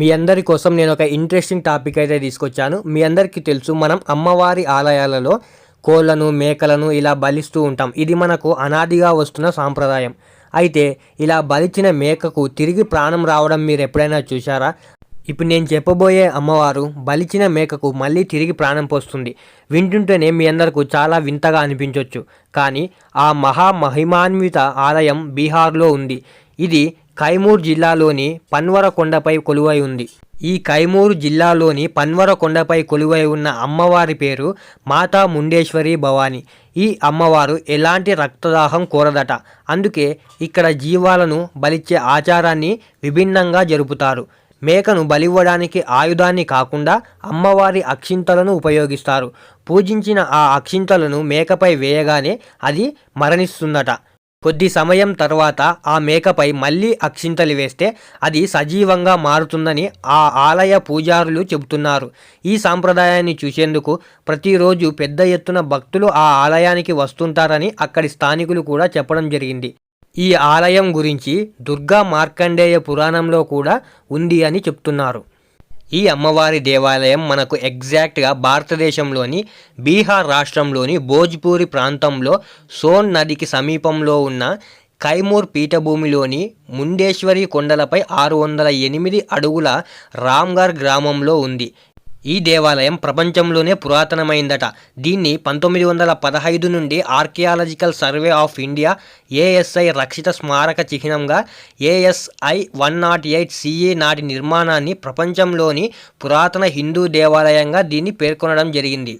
మీ అందరి కోసం నేను ఒక ఇంట్రెస్టింగ్ టాపిక్ అయితే తీసుకొచ్చాను. మీ అందరికీ తెలుసు మనం అమ్మవారి ఆలయాలలో కోళ్ళను మేకలను ఇలా బలిస్తూ ఉంటాం. ఇది మనకు అనాదిగా వస్తున్న సాంప్రదాయం. అయితే ఇలా బలిచిన మేకకు తిరిగి ప్రాణం రావడం మీరు ఎప్పుడైనా చూశారా? ఇప్పుడు నేను చెప్పబోయే అమ్మవారు బలిచిన మేకకు మళ్ళీ తిరిగి ప్రాణం పోస్తుంది. వింటుంటేనే మీ అందరకు చాలా వింతగా అనిపించవచ్చు కానీ ఆ మహా మహిమాన్విత ఆలయం బీహార్లో ఉంది. ఇది కైమూర్ జిల్లాలోని పన్వర కొండపై కొలువై ఉంది. ఈ కైమూరు జిల్లాలోని పన్వర కొండపై కొలువై ఉన్న అమ్మవారి పేరు మాతా ముండేశ్వరి భవాని. ఈ అమ్మవారు ఎలాంటి రక్తదాహం కోరదట. అందుకే ఇక్కడ జీవాలను బలిచ్చే ఆచారాన్ని విభిన్నంగా జరుపుతారు. మేకను బలివ్వడానికి ఆయుధాన్ని కాకుండా అమ్మవారి అక్షింతలను ఉపయోగిస్తారు. పూజించిన ఆ అక్షింతలను మేకపై వేయగానే అది మరణిస్తుందట. కొద్ది సమయం తర్వాత ఆ మేకపై మళ్ళీ అక్షింతలు వేస్తే అది సజీవంగా మారుతుందని ఆ ఆలయ పూజారులు చెబుతున్నారు. ఈ సాంప్రదాయాన్ని చూసేందుకు ప్రతిరోజు పెద్ద ఎత్తున భక్తులు ఆ ఆలయానికి వస్తుంటారని అక్కడి స్థానికులు కూడా చెప్పడం జరిగింది. ఈ ఆలయం గురించి దుర్గా మార్కండేయ పురాణంలో కూడా ఉంది అని చెప్తున్నారు. ఈ అమ్మవారి దేవాలయం మనకు ఎగ్జాక్ట్గా భారతదేశంలోని బీహార్ రాష్ట్రంలోని భోజ్పూరి ప్రాంతంలో సోన్ నదికి సమీపంలో ఉన్న కైమూర్ పీఠభూమిలోని ముండేశ్వరి కొండలపై ఆరు వందల ఎనిమిది అడుగుల రామ్గర్ గ్రామంలో ఉంది. ఈ దేవాలయం ప్రపంచంలోనే పురాతనమైందట. దీన్ని పంతొమ్మిది వందల పదహైదు నుండి archaeological survey of India ASI రక్షిత స్మారక చిహ్నంగా ASI one nought eight CA నాటి నిర్మాణాన్ని ప్రపంచంలోని పురాతన హిందూ దేవాలయంగా దీన్ని పేర్కొనడం జరిగింది.